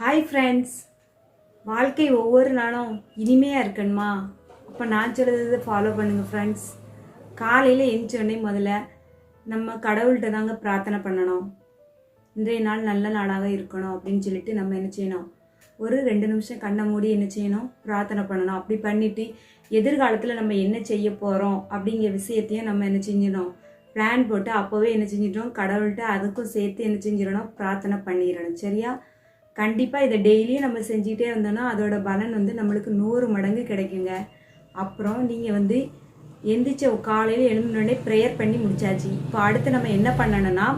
Hi friends வாழ்க்கை ஒவ்வொரு நாளும் இனிமையாக இருக்கணுமா? அப்போ நான் சொல்கிறது ஃபாலோ பண்ணுங்கள் ஃப்ரெண்ட்ஸ் காலையில் எழுந்தோடனே முதல்ல நம்ம கடவுள்கிட்ட தாங்க பிரார்த்தனை பண்ணணும். இன்றைய நாள் நல்ல நாளாக இருக்கணும் அப்படின்னு சொல்லிட்டு நம்ம என்ன செய்யணும்? ஒரு ரெண்டு நிமிஷம் கண்ணை மூடி என்ன செய்யணும்? பிரார்த்தனை பண்ணணும். அப்படி பண்ணிவிட்டு எதிர்காலத்தில் நம்ம என்ன செய்ய போகிறோம் அப்படிங்கிற விஷயத்தையும் நம்ம என்ன செஞ்சிடணும்? பிளான் போட்டு அப்போவே என்ன செஞ்சிட்டோம் கடவுள்கிட்ட அதுக்கும் சேர்த்து என்ன செஞ்சிடணும்? பிரார்த்தனை பண்ணிடணும். சரியா? கண்டிப்பாக இதை டெய்லியும் நம்ம செஞ்சுக்கிட்டே வந்தோன்னா அதோட பலன் வந்து நம்மளுக்கு நூறு மடங்கு கிடைக்குங்க. அப்புறம் நீங்கள் வந்து எந்திரிச்ச காலையில் எழுந்தோடனே ப்ரேயர் பண்ணி முடிச்சாச்சு. இப்போ அடுத்து நம்ம என்ன பண்ணணும்னா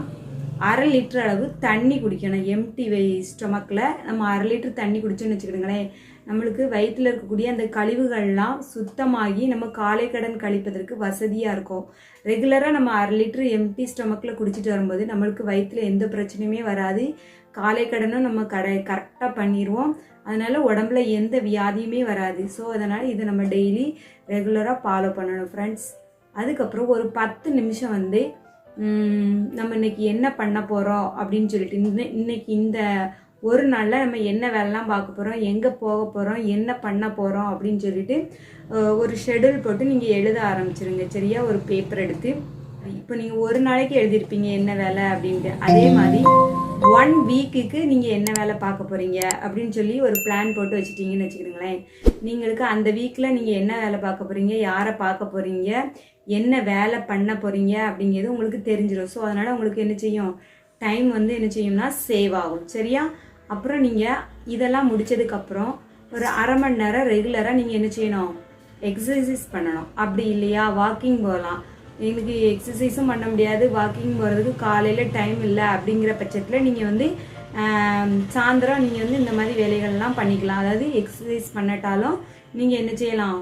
அரை லிட்டர் அளவு தண்ணி குடிக்கணும். எம்டி வை ஸ்டொமக்கில் நம்ம அரை லிட்டர் தண்ணி குடிச்சோன்னு வச்சுக்கிடுங்களேன். நம்மளுக்கு வயிற்றில் இருக்கக்கூடிய அந்த கழிவுகள்லாம் சுத்தமாகி நம்ம காலை கடன் கழிப்பதற்கு வசதியாக இருக்கும். ரெகுலராக நம்ம அரை லிட்டர் எம்டி ஸ்டொமக்கில் குடிச்சிட்டு வரும்போது நம்மளுக்கு வயிற்றில் எந்த பிரச்சனையுமே வராது. காலை கடனும் நம்ம கடை கரெக்டாக பண்ணிடுவோம் அதனால் உடம்புல எந்த வியாதியுமே வராது. ஸோ அதனால் இதை நம்ம டெய்லி ரெகுலராக ஃபாலோ பண்ணணும் ஃப்ரெண்ட்ஸ் அதுக்கப்புறம் ஒரு பத்து நிமிஷம் வந்து நம்ம இன்னைக்கு என்ன பண்ண போகிறோம் அப்படின்னு சொல்லிட்டு இன்னைக்கு இந்த ஒரு நாளில் நம்ம என்ன வேலைலாம் பார்க்க போகிறோம் எங்கே போக போகிறோம் என்ன பண்ண போகிறோம் அப்படின்னு சொல்லிட்டு ஒரு ஷெடியூல் போட்டு நீங்கள் எழுத ஆரம்பிச்சிருங்க. சரியா? ஒரு பேப்பர் எடுத்து. இப்போ நீங்கள் ஒரு நாளைக்கு எழுதியிருப்பீங்க என்ன வேலை அப்படின்ட்டு. அதே மாதிரி ஒன் வீக்குக்கு நீங்கள் என்ன வேலை பார்க்க போகிறீங்க அப்படின்னு சொல்லி ஒரு பிளான் போட்டு வச்சுட்டீங்கன்னு வச்சுக்கிடுங்களேன் நீங்களுக்கு அந்த வீக்கில் நீங்கள் என்ன வேலை பார்க்க போகிறீங்க யாரை பார்க்க போகிறீங்க என்ன வேலை பண்ண போகிறீங்க அப்படிங்கிறது உங்களுக்கு தெரிஞ்சிடும் ஸோ அதனால் உங்களுக்கு என்ன செய்யும்? டைம் வந்து என்ன செய்யும்னா சேவ் ஆகும். சரியா? அப்புறம் நீங்கள் இதெல்லாம் முடிச்சதுக்கப்புறம் ஒரு அரை மணி நேரம் ரெகுலராக நீங்கள் என்ன செய்யணும்? எக்ஸசைஸ் பண்ணணும். அப்படி இல்லையா? வாக்கிங் போகலாம். எங்களுக்கு எக்ஸசைஸும் பண்ண முடியாது. வாக்கிங் போகிறதுக்கு காலையில் டைம் இல்லை அப்படிங்கிற பட்சத்தில் நீங்கள் வந்து சாயந்தரம் நீங்கள் வந்து இந்த மாதிரி வேலைகள்லாம் பண்ணிக்கலாம். அதாவது எக்ஸசைஸ் பண்ணட்டாலும் நீங்கள் என்ன செய்யலாம்?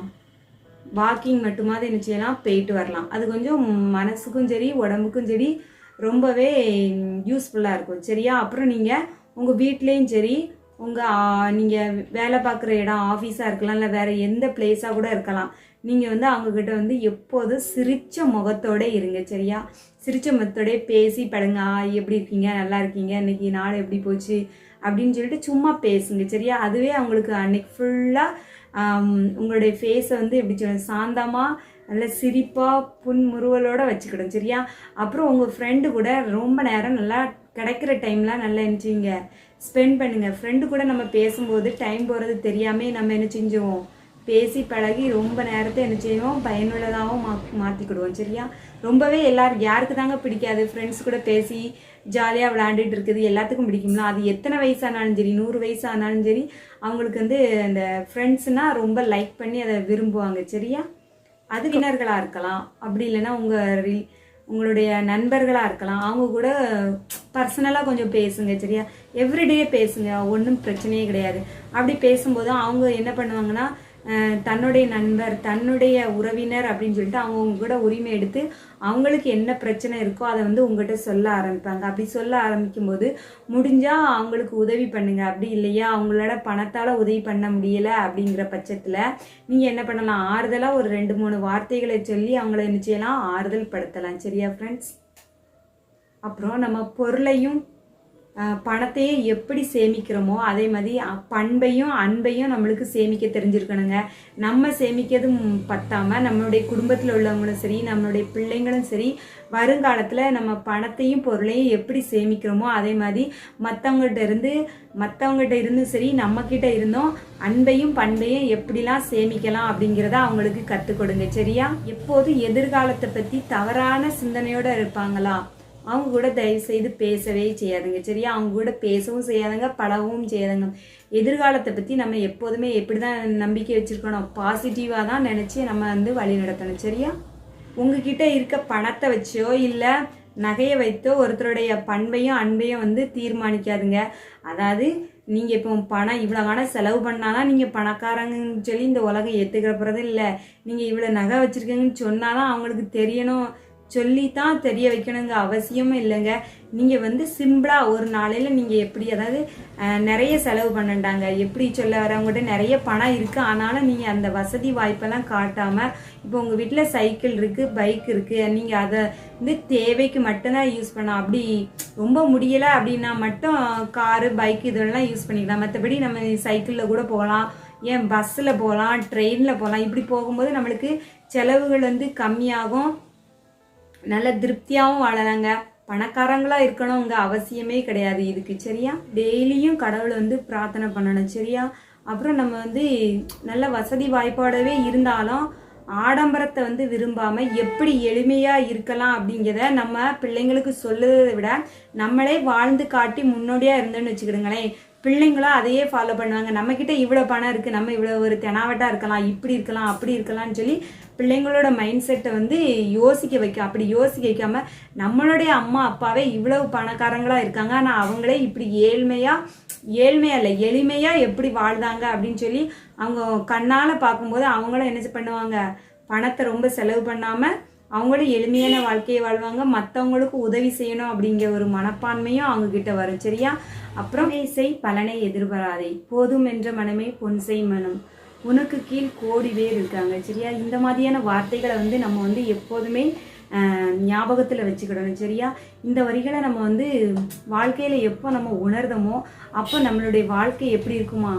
வாக்கிங் மட்டுமாவது என்ன செய்யலாம்? போயிட்டு வரலாம். அது கொஞ்சம் மனசுக்கும் சரி உடம்புக்கும் சரி ரொம்பவே யூஸ்ஃபுல்லாக இருக்கும். சரியா? அப்புறம் நீங்கள் உங்கள் வீட்லேயும் சரி உங்கள் நீங்கள் வேலை பார்க்குற இடம் ஆஃபீஸாக இருக்கலாம் இல்லை வேறு எந்த பிளேஸாக கூட இருக்கலாம். நீங்கள் வந்து அவங்கக்கிட்ட வந்து எப்போதும் சிரித்த முகத்தோடு இருங்க சரியா? சிரிச்ச முகத்தோடய பேசி படுங்க "ஆ, எப்படி இருக்கீங்க? நல்லா இருக்கீங்க? இன்னைக்கு நாள் எப்படி போச்சு? அப்படின்னு சொல்லிட்டு சும்மா பேசுங்க சரியா? அதுவே அவங்களுக்கு அன்னைக்கு ஃபுல்லாக உங்களுடைய ஃபேஸை வந்து எப்படி சொல்ல சாந்தமாக நல்ல சிரிப்பாக புன்முறுவலோடு வச்சுக்கிடும் சரியா? அப்புறம் உங்கள் ஃப்ரெண்டு கூட ரொம்ப நேரம் நல்லா கிடைக்கிற டைம்லாம் நல்லா நினச்சிங்க ஸ்பெண்ட் பண்ணுங்கள் ஃப்ரெண்டு கூட நம்ம பேசும்போது டைம் போகிறது தெரியாமல் நம்ம என்ன செஞ்சுவோம் பேசி பழகி ரொம்ப நேரத்தை என்ன செய்வோம்? பயனுள்ளதாகவும் மா மாற்றிக்கிடுவோம் சரியா? ரொம்பவே எல்லாரும் யாருக்கு தாங்க பிடிக்காது? ஃப்ரெண்ட்ஸ் கூட பேசி ஜாலியாக விளையாண்டுட்டு இருக்குது. எல்லாத்துக்கும் பிடிக்கும்ல. அது எத்தனை வயசானாலும் சரி நூறு வயசானாலும் சரி அவங்களுக்கு வந்து அந்த ஃப்ரெண்ட்ஸ்னால் ரொம்ப லைக் பண்ணி அதை விரும்புவாங்க. சரியா? அது வினர்களாக இருக்கலாம். அப்படி இல்லைன்னா உங்கள் உங்களுடைய நண்பர்களாக இருக்கலாம். அவங்க கூட பர்சனலாக கொஞ்சம் பேசுங்க சரியா? எவ்ரிடே பேசுங்க ஒன்றும் பிரச்சனையே கிடையாது. அப்படி பேசும்போது அவங்க என்ன பண்ணுவாங்கன்னா தன்னுடைய நண்பர் தன்னுடைய உறவினர் அப்படின்னு சொல்லிட்டு அவங்க உங்க கூட உரிமை எடுத்து அவங்களுக்கு என்ன பிரச்சனை இருக்கோ அதை வந்து உங்ககிட்ட சொல்ல ஆரம்பிப்பாங்க. அப்படி சொல்ல ஆரம்பிக்கும் போது முடிஞ்சா அவங்களுக்கு உதவி பண்ணுங்க. அப்படி இல்லையா? அவங்களோட பணத்தால உதவி பண்ண முடியல அப்படிங்கிற பட்சத்துல நீங்க என்ன பண்ணலாம்? ஆறுதலா ஒரு ரெண்டு மூணு வார்த்தைகளை சொல்லி அவங்கள என்ன செய்யலாம்? ஆறுதல் படுத்தலாம் சரியா ஃப்ரெண்ட்ஸ் அப்புறம் நம்ம பொருளையும் பணத்தையும் எப்படி சேமிக்கிறோமோ அதே மாதிரி பண்பையும் அன்பையும் நம்மளுக்கு சேமிக்க தெரிஞ்சிருக்கணுங்க. நம்ம சேமிக்கிறதும் பத்தாமல் நம்மளுடைய குடும்பத்தில் உள்ளவங்களும் சரி நம்மளுடைய பிள்ளைங்களும் சரி வருங்காலத்தில் நம்ம பணத்தையும் பொருளையும் எப்படி சேமிக்கிறோமோ அதே மாதிரி மற்றவங்ககிட்ட இருந்து மற்றவங்ககிட்ட இருந்தும் சரி நம்மக்கிட்ட இருந்தும் அன்பையும் பண்பையும் எப்படிலாம் சேமிக்கலாம் அப்படிங்கிறத அவங்களுக்கு கற்றுக் கொடுங்க. சரியா? எப்போதும் எதிர்காலத்தை பற்றி தவறான சிந்தனையோடு இருப்பாங்களா? அவங்க கூட தயவு செய்து பேசவே செய்யாதுங்க சரியா? அவங்க கூட பேசவும் செய்யாதுங்க பழகவும் செய்யாதுங்க. எதிர்காலத்தை பற்றி நம்ம எப்போதுமே எப்படி தான் நம்பிக்கை வச்சுருக்கணும்? பாசிட்டிவாக தான் நினச்சி நம்ம வந்து வழி நடத்தணும் சரியா? உங்ககிட்ட இருக்க பணத்தை வச்சோ இல்லை நகையை வைத்தோ ஒருத்தருடைய பண்பையும் அன்பையும் வந்து தீர்மானிக்காதுங்க. அதாவது நீங்கள் இப்போ பணம் இவ்வளோ காணம் செலவு பண்ணாதான் நீங்கள் பணக்காரங்கன்னு சொல்லி இந்த உலகம் ஏற்றுக்கிற போகிறது இல்லை நீங்கள் இவ்வளோ நகை வச்சுருக்கீங்கன்னு சொன்னாதான் அவங்களுக்கு தெரியணும். சொல்லி தான் தெரிய வைக்கணுங்க அவசியமும் இல்லைங்க. நீங்கள் வந்து சிம்பிளாக ஒரு நாளையில் நீங்கள் எப்படி அதாவது நிறைய செலவு பண்ணண்டாங்க. எப்படி சொல்ல வரவங்ககிட்ட நிறைய பணம் இருக்குது ஆனாலும் நீங்கள் அந்த வசதி வாய்ப்பெல்லாம் காட்டாமல் இப்போ உங்கள் வீட்டில் சைக்கிள் இருக்குது பைக் இருக்குது நீங்கள் அதை வந்து தேவைக்கு மட்டும்தான் யூஸ் பண்ணலாம். அப்படி ரொம்ப முடியலை அப்படின்னா மட்டும் காரு பைக் இதெல்லாம் யூஸ் பண்ணிக்கலாம். மற்றபடி நம்ம சைக்கிளில் கூட போகலாம். ஏன் பஸ்ஸில் போகலாம் ட்ரெயினில் போகலாம். இப்படி போகும்போது நம்மளுக்கு செலவுகள் வந்து கம்மியாகும். நல்ல திருப்தியாகவும் வாழலாங்க. பணக்காரங்களாக இருக்கணுங்க அவசியமே கிடையாது. இதுக்கு சரியா? டெய்லியும் கடவுளை வந்து பிரார்த்தனை பண்ணணும் சரியா? அப்புறம் நம்ம வந்து நல்ல வசதி வாய்ப்பாடவே இருந்தாலும் ஆடம்பரத்தை வந்து விரும்பாமல் எப்படி எளிமையாக இருக்கலாம் அப்படிங்கிறத நம்ம பிள்ளைங்களுக்கு சொல்லுறதை விட நம்மளே வாழ்ந்து காட்டி முன்னோடியாக இருந்தோம்னு வச்சுக்கிடுங்களேன். பிள்ளைங்களும் அதையே ஃபாலோ பண்ணுவாங்க. நம்மக்கிட்ட இவ்வளோ பணம் இருக்குது நம்ம இவ்வளோ ஒரு தெனாவட்டாக இருக்கலாம் இப்படி இருக்கலாம் அப்படி இருக்கலாம்னு சொல்லி பிள்ளைங்களோட மைண்ட் செட்டை வந்து யோசிக்க வைக்கும் அப்படி யோசிக்க வைக்காமல் நம்மளுடைய அம்மா அப்பாவே இவ்வளவு பணக்காரங்களாக இருக்காங்க. ஆனால் அவங்களே இப்படி ஏழ்மையாக ஏழ்மையா இல்லை எளிமையாக எப்படி வாழ்ந்தாங்க அப்படின்னு சொல்லி அவங்க கண்ணால் பார்க்கும்போது அவங்களும் என்ன பண்ணுவாங்க? பணத்தை ரொம்ப செலவு பண்ணாமல் அவங்களும் எளிமையான வாழ்க்கையை வாழ்வாங்க. மற்றவங்களுக்கு உதவி செய்யணும் அப்படிங்கிற ஒரு மனப்பான்மையும் அவங்க கிட்ட வரும் சரியா? அப்புறம் செய் பலனை எதிர்பாராதே. போதும் என்ற மனமே பொன்செய் மனம். உனக்கு கீழ் கோடி பேர் இருக்காங்க சரியா? இந்த மாதிரியான வார்த்தைகளை வந்து நம்ம வந்து எப்போதுமே ஞாபகத்தில் ஞாபகத்துல வச்சுக்கிடணும் சரியா? இந்த வரிகளை நம்ம வந்து வாழ்க்கையில எப்போ நம்ம உணர்தமோ அப்போ நம்மளுடைய வாழ்க்கை எப்படி இருக்குமா?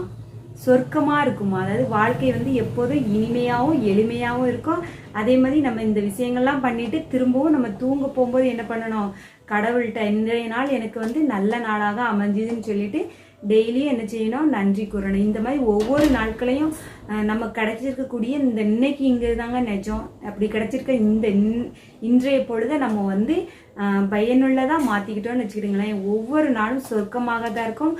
சொர்க்கமா இருக்குமா? அதாவது வாழ்க்கை வந்து எப்போதும் இனிமையாகவும் எளிமையாகவும் இருக்கும். அதே மாதிரி நம்ம இந்த விஷயங்கள்லாம் பண்ணிட்டு திரும்பவும் நம்ம தூங்க போகும்போது என்ன பண்ணணும்? கடவுள்கிட்ட இன்றைய நாள் எனக்கு வந்து நல்ல நாளாக அமைஞ்சுதுன்னு சொல்லிட்டு டெய்லியும் என்ன செய்யணும்? நன்றி கூறணும். இந்த மாதிரி ஒவ்வொரு நாட்களையும் நம்ம கிடைச்சிருக்கக்கூடிய இந்த இன்னைக்கு இங்கே தாங்க நிஜம். அப்படி கிடைச்சிருக்க இந்த இன்- இன்றைய பொழுதை நம்ம வந்து பயனுள்ளதாக மாற்றிக்கிட்டோம்னு வச்சுக்கிடுங்களேன். ஒவ்வொரு நாளும் சொர்க்கமாக தான் இருக்கும்.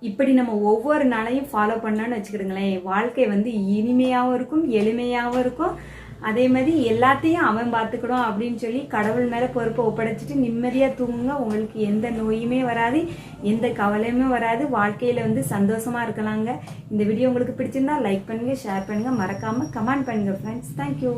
இப்படி நம்ம ஒவ்வொரு நாளையும் ஃபாலோ பண்ணோன்னு வச்சுக்கிடுங்களேன். வாழ்க்கை வந்து இனிமையாகவும் இருக்கும் எளிமையாகவும் இருக்கும். அதே மாதிரி எல்லாத்தையும் அவன் பார்த்துக்கணும் அப்படின்னு சொல்லி கடவுள் மேலே பொறுப்பை ஒப்படைச்சிட்டு நிம்மதியாக தூங்குங்க. உங்களுக்கு எந்த நோயுமே வராது எந்த கவலையுமே வராது. வாழ்க்கையில் வந்து சந்தோஷமாக இருக்கலாங்க. இந்த வீடியோ உங்களுக்கு பிடிச்சிருந்தா லைக் பண்ணுங்கள் ஷேர் பண்ணுங்கள் மறக்காமல் கமெண்ட் பண்ணுங்கள் ஃப்ரெண்ட்ஸ் தேங்க்யூ